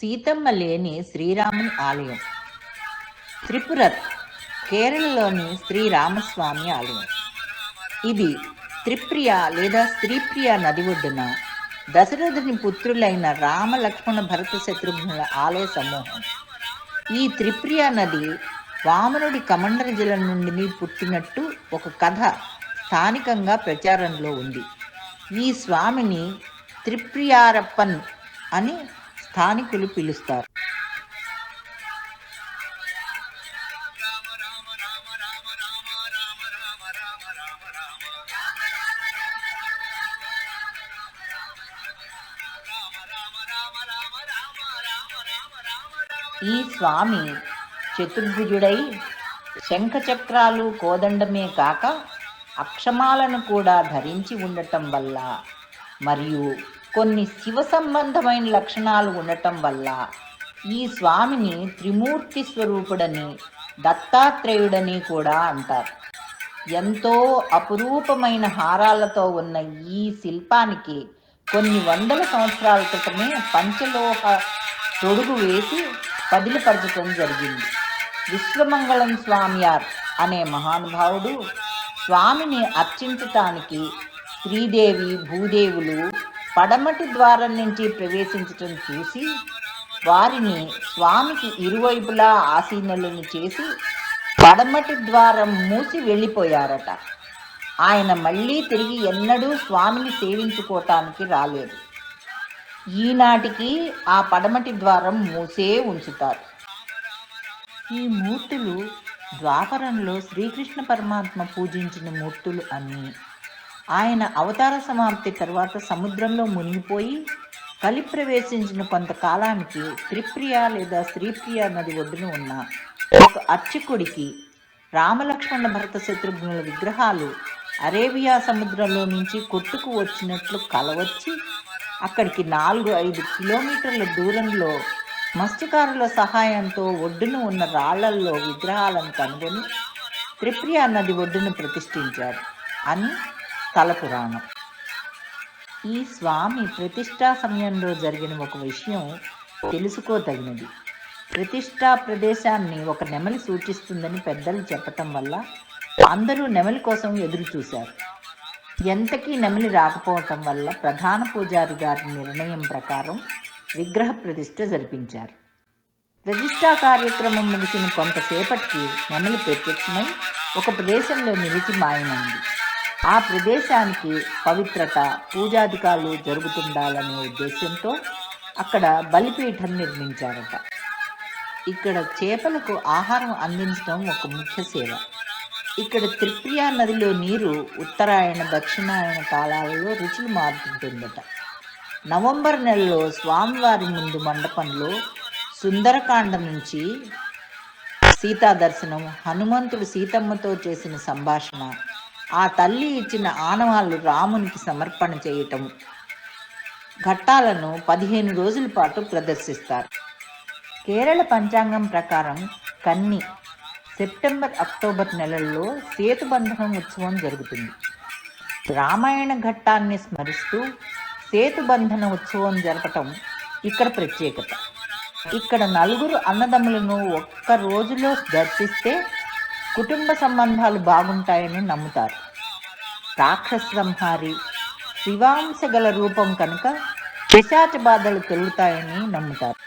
సీతమ్మ లేని శ్రీరాముని ఆలయం. త్రిపురత్ కేరళలోని శ్రీరామస్వామి ఆలయం. ఇది త్రిప్రియ లేదా స్త్రీప్రియ నది ఒడ్డున దశరథుని పుత్రులైన రామ లక్ష్మణ భరత శత్రుఘ్నుల ఆలయ సమూహం. ఈ త్రిప్రియ నది వామనుడి కమండల జలం నుండి పుట్టినట్టు ఒక కథ స్థానికంగా ప్రచారంలో ఉంది. ఈ స్వామిని త్రిప్రియారప్పన్ అని స్థానికులు పిలుస్తారు. ఈ స్వామి చతుర్భుజుడై శంఖచక్రాలు కోదండమే కాక అక్షమాలను కూడా ధరించి ఉండటం వల్ల మరియు కొన్ని శివ సంబంధమైన లక్షణాలు ఉండటం వల్ల ఈ స్వామిని త్రిమూర్తి స్వరూపుడని దత్తాత్రేయుడని కూడా అంటారు. ఎంతో అపురూపమైన హారాలతో ఉన్న ఈ శిల్పానికి కొన్ని వందల సంవత్సరాల క్రితమే పంచలోహ తొడుగు వేసి పదిలిపరచటం జరిగింది. విశ్వమంగళం స్వామియార్ అనే మహానుభావుడు స్వామిని అర్చించటానికి శ్రీదేవి భూదేవులు పడమటి ద్వారం నుంచి ప్రవేశించటం చూసి వారిని స్వామికి ఇరువైపులా ఆసీనులను చేసి పడమటి ద్వారం మూసి వెళ్ళిపోయారట. ఆయన మళ్ళీ తిరిగి ఎన్నడూ స్వామిని సేవించుకోవటానికి రాలేదు. ఈనాటికి ఆ పడమటి ద్వారం మూసే ఉంచుతారు. ఈ మూర్తులు ద్వాపరంలో శ్రీకృష్ణ పరమాత్మ పూజించిన మూర్తులు అన్నీ ఆయన అవతార సమాప్తి తర్వాత సముద్రంలో మునిగిపోయి కలి ప్రవేశించిన కొంతకాలానికి త్రిప్రియ లేదా శ్రీప్రియ నది ఒడ్డున ఉన్న ఒక అర్చకుడికి రామలక్ష్మణ భరత శత్రుఘ్నుల విగ్రహాలు అరేబియా సముద్రంలో నుంచి కొట్టుకు వచ్చినట్లు కలవచ్చి అక్కడికి నాలుగు ఐదు కిలోమీటర్ల దూరంలో మత్స్యకారుల సహాయంతో ఒడ్డున ఉన్న రాళ్ళల్లో విగ్రహాలను కనుగొని త్రిప్రియ నది ఒడ్డును ప్రతిష్ఠించారు అని స్థల పురాణం. ఈ స్వామి ప్రతిష్టా సమయంలో జరిగిన ఒక విషయం తెలుసుకోదగినది. ప్రతిష్టా ప్రదేశాన్ని ఒక నెమలి సూచిస్తుందని పెద్దలు చెప్పటం వల్ల అందరూ నెమలి కోసం ఎదురు చూశారు. ఎంతకీ నెమలి రాకపోవటం వల్ల ప్రధాన పూజారి గారి నిర్ణయం ప్రకారం విగ్రహ ప్రతిష్ట జరిపించారు. ప్రతిష్టా కార్యక్రమం ముగిసిన కొంతసేపటికి నెమలి ప్రత్యక్షమై ఒక ప్రదేశంలో నిలిచి మాయమైంది. ఆ ప్రదేశానికి పవిత్రత పూజాధికారులు జరుగుతుండాలనే ఉద్దేశంతో అక్కడ బలిపీఠం నిర్మించారట. ఇక్కడ చేపలకు ఆహారం అందించడం ఒక ముఖ్య సేవ. ఇక్కడ త్రిప్రియా నదిలో నీరు ఉత్తరాయణ దక్షిణాయన కాలాలలో రుచులు మారుతుంటుందట. నవంబర్ నెలలో స్వామివారి ముందు మండపంలో సుందరకాండ నుంచి సీతా దర్శనం హనుమంతుడు సీతమ్మతో చేసిన సంభాషణ ఆ తల్లి ఇచ్చిన ఆనవాళ్ళు రామునికి సమర్పణ చేయటం. ఘట్టాలను పదిహేను రోజుల పాటు ప్రదర్శిస్తారు. కేరళ పంచాంగం ప్రకారం కన్ని సెప్టెంబర్ అక్టోబర్ నెలల్లో సేతుబంధనం ఉత్సవం జరుగుతుంది. రామాయణ ఘట్టాన్ని స్మరిస్తూ సేతుబంధన ఉత్సవం జరపటం ఇక్కడ ప్రత్యేకత. ఇక్కడ నలుగురు అన్నదమ్ములను ఒక్క రోజులో దర్శిస్తే కుటుంబ సంబంధాలు బాగుంటాయని నమ్ముతారు. రాక్షసంహారి శివాంశ గల రూపం కనుక పిశాచ బాధలు తొలుగుతాయని నమ్ముతారు.